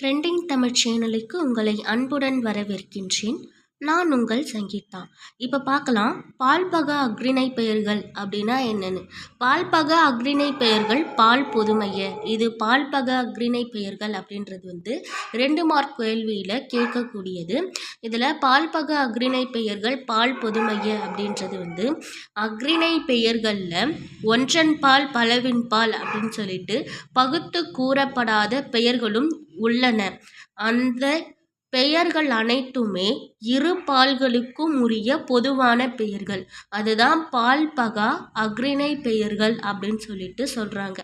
Trending Tamil சேனலுக்கு உங்களை அன்புடன் வரவேற்கின்றேன். நான் உங்கள் சங்கீதா. இப்போ பார்க்கலாம் பால்பக அக்ரிணை பெயர்கள் அப்படின்னா என்னென்னு. பால்பக அக்ரிணை பெயர்கள் பால் பொதுமைய. இது பால்பக அக்ரிணை பெயர்கள் அப்படின்றது வந்து ரெண்டு மார்க் கேள்வியில் கேட்கக்கூடியது. இதில் பால்பக அக்ரிணை பெயர்கள் பால் பொதுமைய அப்படின்றது வந்து அக்ரிணை பெயர்களில் ஒன்றன் பால் பலவின் பால் அப்படின்னு சொல்லிட்டு பகுத்து கூறப்படாத பெயர்களும் உள்ளன. அந்த பெயர்கள் அனைத்துமே இரு பால்களுக்கும் உரிய பொதுவான பெயர்கள். அதுதான் பால் பகா அக்ரிணை பெயர்கள் அப்படின்னு சொல்லிட்டு சொல்கிறாங்க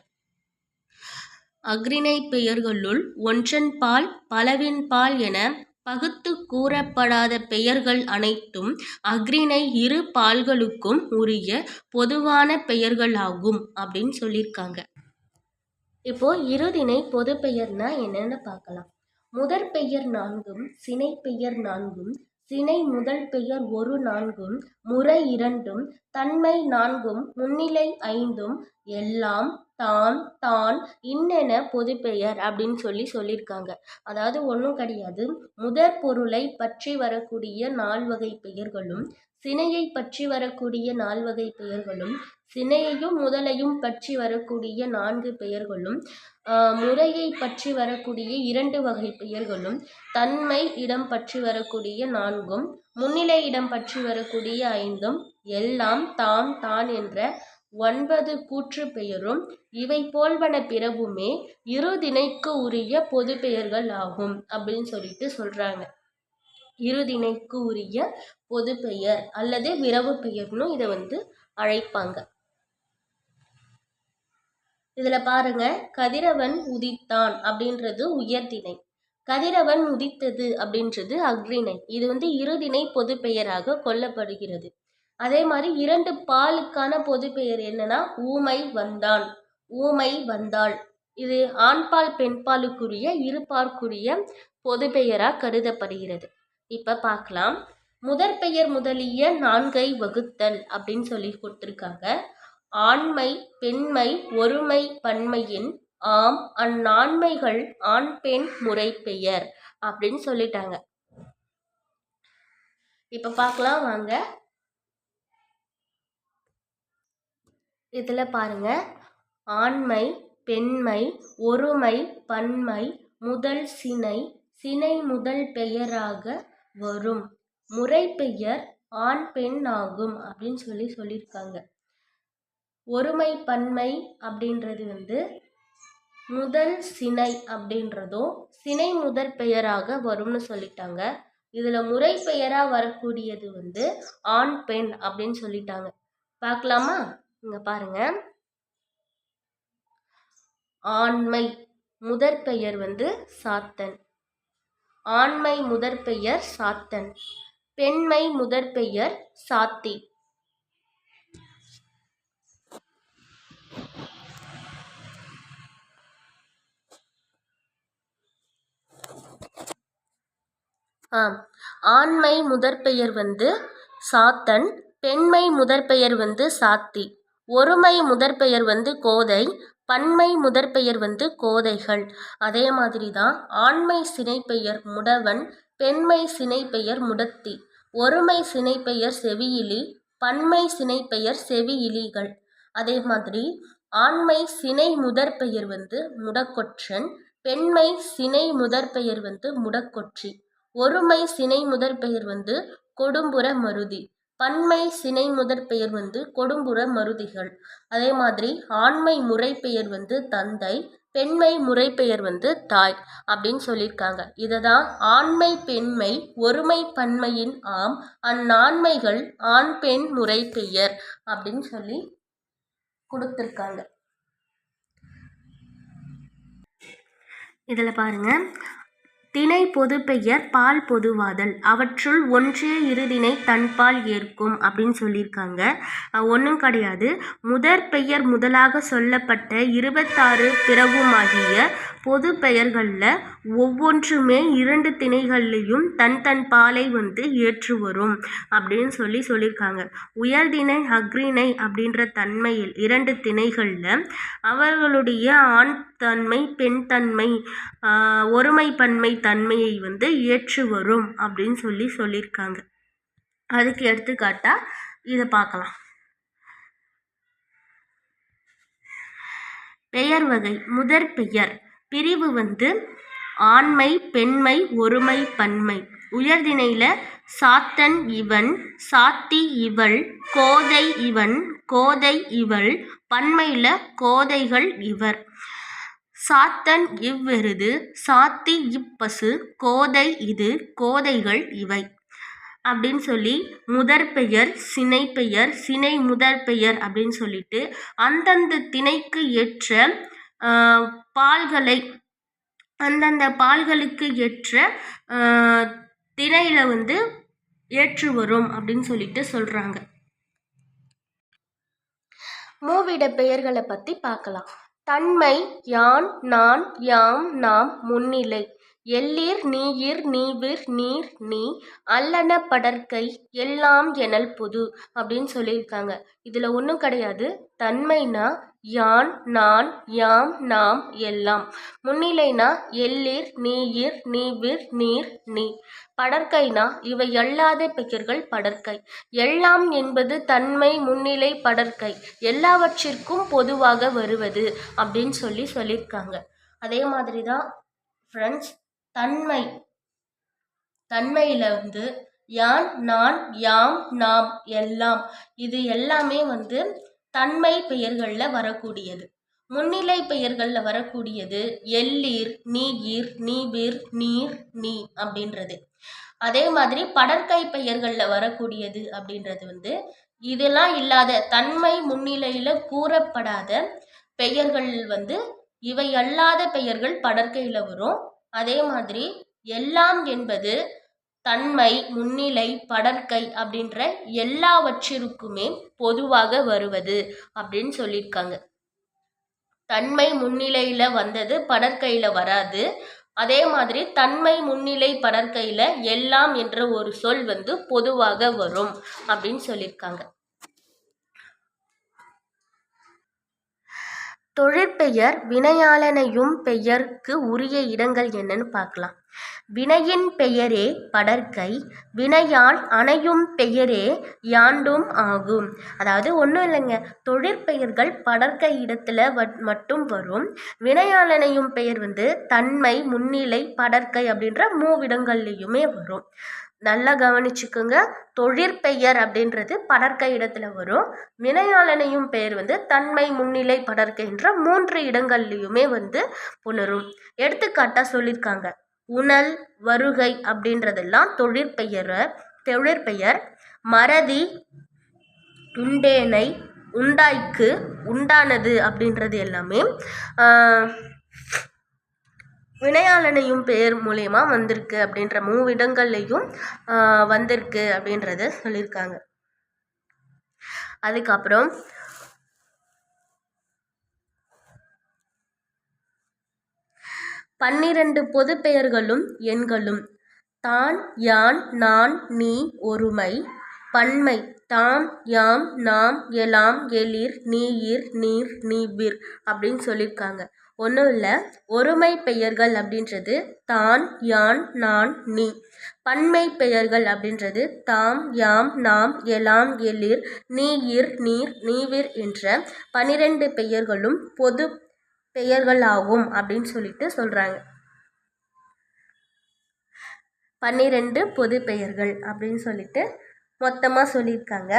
அக்ரிணை பெயர்களுள் ஒன்றன் பால் பலவின் பால் என பகுத்து கூறப்படாத பெயர்கள் அனைத்தும் அக்ரிணை இரு பால்களுக்கும் உரிய பொதுவான பெயர்களாகும் அப்படின்னு சொல்லியிருக்காங்க. இப்போ இருதிணை பொது பெயர்னா என்னென்னு பார்க்கலாம். முதற் பெயர் நான்கும் சினை பெயர் நான்கும் சினை முதல் பெயர் ஒரு நான்கும் முறை இரண்டும் தன்மை நான்கும் முன்னிலை ஐந்தும் எல்லாம் தான் தான் இன்னென பொதுப்பெயர் அப்படின்னு சொல்லி சொல்லியிருக்காங்க அதாவது ஒன்றும் கிடையாது. முதற் பொருளை பற்றி வரக்கூடிய நால்வகை பெயர்களும் சினையை பற்றி வரக்கூடிய நால்வகை பெயர்களும் சினையையும் முதலையும் பற்றி வரக்கூடிய நான்கு பெயர்களும் முறையை பற்றி வரக்கூடிய இரண்டு வகை பெயர்களும் தன்மை இடம் பற்றி வரக்கூடிய நான்கும் முன்னிலை இடம் பற்றி வரக்கூடிய ஐந்தும் எல்லாம் தாம் தான் என்ற ஒன்பது கூற்று பெயரும் இவை போல்வன பிறவுமே இருதிணைக்கு உரிய பொது பெயர்கள் ஆகும் அப்படின்னு சொல்லிட்டு சொல்றாங்க. இருதிணைக்கு உரிய பொது பெயர் அல்லது விரவு பெயர்னு இதை வந்து அழைப்பாங்க. இதில் பாருங்க கதிரவன் உதித்தான் அப்படின்றது உயர்திணை கதிரவன் உதித்தது அப்படின்றது அக்ரிணை இது வந்து இருதிணை பொது பெயராக கொல்லப்படுகிறது அதே மாதிரி இரண்டு பாலுக்கான பொது பெயர் என்னன்னா ஊமை வந்தான் ஊமை வந்தாள். இது ஆண்பால் பெண்பாலுக்குரிய இருப்பார்க்குரிய பொது பெயராக கருதப்படுகிறது. இப்போ பார்க்கலாம். முதற் பெயர் முதலிய நான்கை வகுத்தல் அப்படின்னு சொல்லி கொடுத்துருக்காங்க. ஆண்மை பெண்மை ஒருமை பன்மையின் ஆம் அந்நான்மைகள் ஆண் பெண் முறை பெயர் அப்படின்னு சொல்லிட்டாங்க. இப்ப பார்க்கலாம் வாங்க. இதில் பாருங்கள் ஆண்மை பெண்மை ஒருமை பன்மை முதல் சினை சினை முதல் பெயராக வரும். முறை பெயர் ஆண் பெண் ஆகும் அப்படின்னு சொல்லி சொல்லியிருக்காங்க. ஒருமை பன்மை அப்படின்றது வந்து முதல் சினை அப்படின்றதும் சினை முதற் பெயராக வரும்னு சொல்லிட்டாங்க. இதில் முறை பெயராக வரக்கூடியது வந்து ஆண் பெண் அப்படின்னு சொல்லிட்டாங்க. பார்க்கலாமா? இங்கே பாருங்க. ஆண்மை முதற் பெயர் வந்து சாத்தன். ஆண்மை முதற் பெயர் சாத்தன். பெண்மை முதற் பெயர் சாத்தி. ஆம். ஆண்மை முதற்பெயர் வந்து சாத்தன் பெண்மை முதற்பெயர் வந்து சாத்தி. ஒருமை முதற்பெயர் வந்து கோதை பன்மை முதற்பெயர் வந்து கோதைகள். அதே மாதிரி தான் ஆண்மை சினைப்பெயர் முடவன் பெண்மை சினைப்பெயர் முடத்தி. ஒருமை சினைப்பெயர் செவியிலி பன்மை சினைப்பெயர் செவியிலிகள். அதே மாதிரி ஆண்மை சினை முதற்பெயர் வந்து முடக்கொற்றன் பெண்மை சினை முதற்பெயர் வந்து முடக்கொற்றி. ஒருமை சினை முதற்பெயர் வந்து கொடும்புற மருதி. பன்மை சினை முதற் பெயர் வந்து கொடும்புற மருதிகள். அதே மாதிரி ஆண்மை முறை பெயர் வந்து தந்தை பெண்மை முறை பெயர் வந்து தாய் அப்படின்னு சொல்லியிருக்காங்க. இதை தான் ஆண்மை பெண்மை ஒருமை பன்மையின் ஆம். அந்நான்மைகள் ஆண் பெண் முறை பெயர் அப்படின்னு சொல்லி கொடுத்துருக்காங்க. இதில் பாருங்கள் திணை பொதுப்பெயர் பால் பொதுவாதல். அவற்றுள் ஒன்றே இருதினை தன்பால் ஏற்கும் அப்படின்னு சொல்லியிருக்காங்க. ஒன்றும் கிடையாது. முதற் பெயர் முதலாக சொல்லப்பட்ட இருபத்தாறு பிறவுமாகிய பொது பெயர்களில் ஒவ்வொன்றுமே இரண்டு திணைகள்லையும் தன் தன் பாலை வந்து ஏற்று வரும் அப்படின்னு சொல்லி சொல்லியிருக்காங்க. உயர்திணை அக்ரிணை அப்படின்ற தன்மையில் இரண்டு திணைகளில் அவர்களுடைய ஆண் தன்மை பெண் தன்மை ஒருமைப்பன்மை தன்மையை வந்து ஏற்று வரும் அப்படின்னு சொல்லி சொல்லியிருக்காங்க. அதுக்கு எடுத்துக்காட்டாக இதை பார்க்கலாம். பெயர் வகை முதற் பெயர். பிரிவு வந்து ஆண்மை பெண்மை ஒருமை பன்மை. உயர்திணையில் சாத்தன் இவன் சாத்தி இவள் கோதை இவன் கோதை இவள் பன்மையில் கோதைகள் இவர். சாத்தன் இவ்வெருது சாத்தி இப்பசு கோதை இது கோதைகள் இவை. அப்படின்னு சொல்லி முதற் பெயர் சினை பெயர் சினை முதற் பெயர் அப்படின்னு சொல்லிட்டு அந்தந்த திணைக்கு ஏற்ற பால்களை அந்தந்த பால்களுக்கு ஏற்ற திணையில் வந்து ஏற்று வரும் அப்படின்னு சொல்லிட்டு சொல்கிறாங்க மூவிட பெயர்களை பற்றி பார்க்கலாம். தன்மை யான் நான் யாம் நாம் முன்னிலை. எள்ளீர் நீயிர் நீவிர் நீர் நீ அல்லன படற்கை எல்லாம் எனல் புது அப்படின்னு சொல்லியிருக்காங்க. இதில் ஒன்றும் கிடையாது. தன்மைனா யான் நான் யாம் நாம் எல்லாம். முன்னிலைனா எள்ளீர் நீயிர் நீவிர் நீர் நீ. படற்கைனா இவை அல்லாத பெயர்கள் படற்கை. எல்லாம் என்பது தன்மை முன்னிலை படற்கை. எல்லாவற்றிற்கும் பொதுவாக வருவது அப்படின்னு சொல்லி சொல்லியிருக்காங்க. அதே மாதிரி தான் ஃப்ரெண்ட்ஸ் தன்மை. தன்மையில் வந்து யான் நான் யாம் நாம் எல்லாம். இது எல்லாமே வந்து தன்மை பெயர்களில் வரக்கூடியது. முன்னிலை பெயர்களில் வரக்கூடியது எல்லீர் நீகீர் நீபீர் நீர் நீ அப்படின்றது. அதே மாதிரி படற்கை பெயர்களில் வரக்கூடியது அப்படின்றது வந்து இதெல்லாம் இல்லாத தன்மை முன்னிலையில் கூறப்படாத பெயர்கள் வந்து இவை அல்லாத பெயர்கள் படற்கையில் வரும். அதே மாதிரி எல்லாம் என்பது தன்மை முன்னிலை படற்கை அப்படின்ற எல்லாவற்றிற்குமே பொதுவாக வருவது அப்படின்னு சொல்லியிருக்காங்க. தன்மை முன்னிலையில் வந்தது படற்கையில் வராது. அதே மாதிரி தன்மை முன்னிலை படற்கையில் எல்லாம் என்ற ஒரு சொல் வந்து பொதுவாக வரும் அப்படின்னு சொல்லியிருக்காங்க. தொழிற்பெயர் வினையாளனையும் பெயர்க்கு உரிய இடங்கள் என்னன்னு பார்க்கலாம். வினையின் பெயரே படற்கை வினையால் அணையும் பெயரே யாண்டும் ஆகும். அதாவது ஒன்றும் இல்லைங்க தொழிற்பெயர்கள் படற்கை இடத்துல மட்டும் வரும். வினையாளனையும் பெயர் வந்து தன்மை முன்னிலை படற்கை அப்படின்ற மூவிடங்கள்லேயுமே வரும். நல்லா கவனிச்சுக்கோங்க. தொழிற்பெயர் அப்படின்றது படற்கை இடத்துல வரும். வினையாளனையும் பெயர் வந்து தன்மை முன்னிலை படற்கைன்ற மூன்று இடங்கள்லையுமே வந்து புணரும். எடுத்துக்காட்டாக சொல்லியிருக்காங்க உணல் வருகை அப்படின்றதெல்லாம் தொழிற்பெயரை தொழிற்பெயர் மறதி உண்டேனை உண்டாய்க்கு உண்டானது அப்படின்றது எல்லாமே வினையாளனையும் பெயர் மூலயமா வந்திருக்கு அப்படின்ற மூவிடங்கள்லையும் வந்திருக்கு அப்படின்றத சொல்லியிருக்காங்க. அதுக்கப்புறம் பன்னிரண்டு பொது பெயர்களும் எண்களும் தான் யான் நான் நீ ஒருமை பன்மை தாம் யாம் நாம் எலாம் எளிர் நீயிர் நீர் நீவிர் அப்படின்னு சொல்லியிருக்காங்க. ஒன்றும் இல்லை ஒருமை பெயர்கள் அப்படின்றது தான் யான் நான் நீ. பன்மை பெயர்கள் அப்படின்றது தாம் யாம் நாம் எலாம் எளிர் நீயிர் நீர் நீவிர் என்ற பனிரெண்டு பெயர்களும் பொது பெயர்களாகும் அப்படின்னு சொல்லிட்டு சொல்கிறாங்க பன்னிரெண்டு பொது பெயர்கள் அப்படின்னு சொல்லிட்டு மொத்தமாக சொல்லியிருக்காங்க.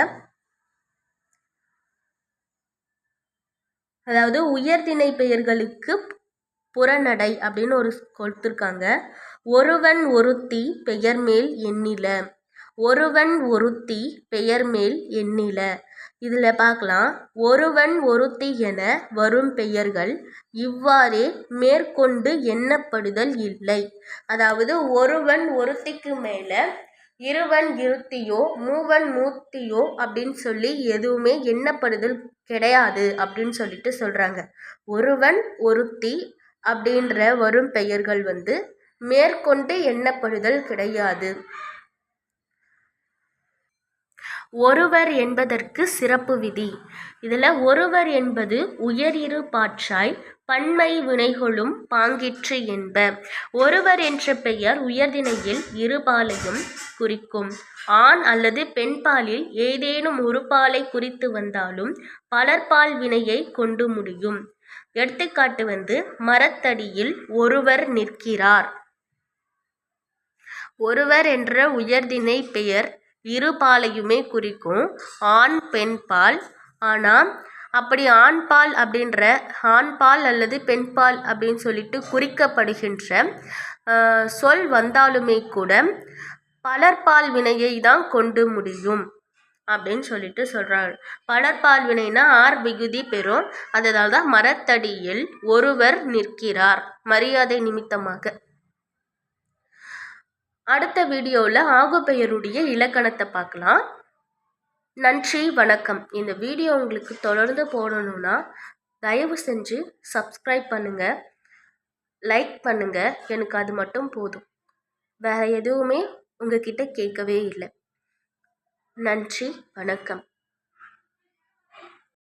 அதாவது உயர்திணை பெயர்களுக்கு புறநடை அப்படின்னு ஒரு கொடுத்துருக்காங்க. ஒருவன் ஒருத்தி பெயர் மேல் எண்ணில. ஒருவன் ஒருத்தி பெயர் மேல் எண்ணில. இதில் பார்க்கலாம். ஒருவன் ஒருத்தி என வரும் பெயர்கள் இவ்வாறே மேற்கொண்டு எண்ணப்படுதல் இல்லை. அதாவது ஒருவன் ஒருத்திக்கு மேலே இருவன் இருத்தியோ மூவன் மூர்த்தியோ அப்படின்னு சொல்லி எதுவுமே எண்ணப்படுதல் கிடையாது அப்படின்னு சொல்லிட்டு சொல்கிறாங்க ஒருவன் ஒருத்தி அப்படின்ற வரும் பெயர்கள் வந்து மேற்கொண்டு எண்ணப்படுதல் கிடையாது. ஒருவர் என்பதற்கு சிறப்பு விதி. இதில் ஒருவர் என்பது உயர் இரு பாற்றாய் பன்மை வினைகளும் பாங்கிற்று என்ப ஒருவர் என்ற பெயர் உயர்திணையில் இருபாலையும் குறிக்கும். ஆண் அல்லது பெண்பாலில் ஏதேனும் ஒரு பாலை குறித்து வந்தாலும் பலர்பால் வினையை கொண்டு முடியும். எடுத்துக்காட்டு வந்து மரத்தடியில் ஒருவர் நிற்கிறார். ஒருவர் என்ற உயர்திணை பெயர் இரு பாலையுமே குறிக்கும். ஆண் பெண்பால் ஆனால் அப்படி ஆண்பால் அப்படின்ற ஆண்பால் அல்லது பெண்பால் அப்படின்னு சொல்லிட்டு குறிக்கப்படுகின்ற சொல் வந்தாலுமே கூட பலர்பால் வினையை தான் கொண்டு முடியும் அப்படின்னு சொல்லிட்டு சொல்கிறாள் பலர்பால் வினைனா ஆர் விகுதி பெறும். அதனால தான் மரத்தடியில் ஒருவர் நிற்கிறார். மரியாதை நிமித்தமாக. அடுத்த வீடியோவில் ஆகுபெயருடைய இலக்கணத்தை பார்க்கலாம். நன்றி வணக்கம். இந்த வீடியோ உங்களுக்கு தொடர்ந்து போடணும்னா தயவு செஞ்சு சப்ஸ்கிரைப் பண்ணுங்கள் லைக் பண்ணுங்கள் எனக்கு அது மட்டும் போதும். வேறு எதுவுமே உங்ககிட்ட கேட்கவே இல்லை. நன்றி வணக்கம்.